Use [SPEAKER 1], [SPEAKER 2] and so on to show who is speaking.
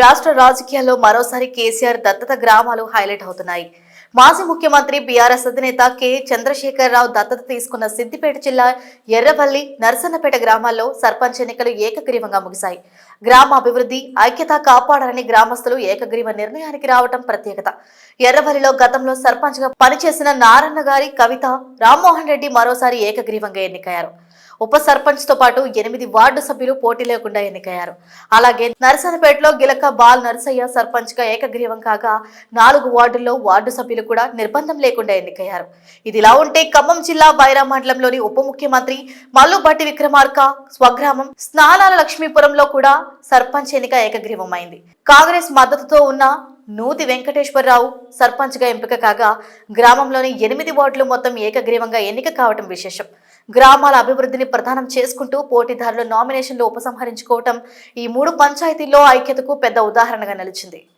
[SPEAKER 1] రాష్ట్ర రాజకీయాల్లో మరోసారి కేసీఆర్ దత్తత గ్రామాలు హైలైట్ అవుతున్నాయి. మాజీ ముఖ్యమంత్రి బీఆర్ఎస్ అధినేత కె. చంద్రశేఖరరావు దత్తత తీసుకున్న సిద్దిపేట జిల్లా ఎర్రవల్లి నర్సన్నపేట గ్రామాల్లో సర్పంచ్ ఎన్నికలు ఏకగ్రీవంగా ముగిశాయి. గ్రామ అభివృద్ధి ఐక్యత కాపాడాలని గ్రామస్తులు ఏకగ్రీవ నిర్ణయానికి రావటం ప్రత్యేకత. ఎర్రవల్లిలో గతంలో సర్పంచ్గా పనిచేసిన నారాయణ గారి కవిత రామ్మోహన్ రెడ్డి మరోసారి ఏకగ్రీవంగా ఎన్నికయ్యారు. ఉప సర్పంచ్తో పాటు ఎనిమిది వార్డు సభ్యులు పోటీ లేకుండా ఎన్నికయ్యారు. అలాగే నరసనపేటలో గిలక బాల్ నరసయ్య సర్పంచ్గా ఏకగ్రీవం కాగా నాలుగు వార్డుల్లో వార్డు సభ్యులు కూడా నిర్బంధం లేకుండా ఎన్నికయ్యారు. ఇదిలా ఉంటే ఖమ్మం జిల్లా బైరా మండలంలోని ఉప ముఖ్యమంత్రి మల్లుబట్టి విక్రమార్క స్వగ్రామం స్నానాల లక్ష్మీపురంలో కూడా సర్పంచ్ ఎన్నిక ఏకగ్రీవమైంది. కాంగ్రెస్ మద్దతుతో ఉన్న నూతి వెంకటేశ్వరరావు సర్పంచ్గా ఎంపిక కాగా గ్రామంలోని ఎనిమిది వార్డులు మొత్తం ఏకగ్రీవంగా ఎన్నిక కావటం విశేషం. గ్రామాల అభివృద్ధిని ప్రధానం చేసుకుంటూ పోటీదారులు నామినేషన్లు ఉపసంహరించుకోవటం ఈ మూడు పంచాయతీల్లో ఐక్యతకు పెద్ద ఉదాహరణగా నిలిచింది.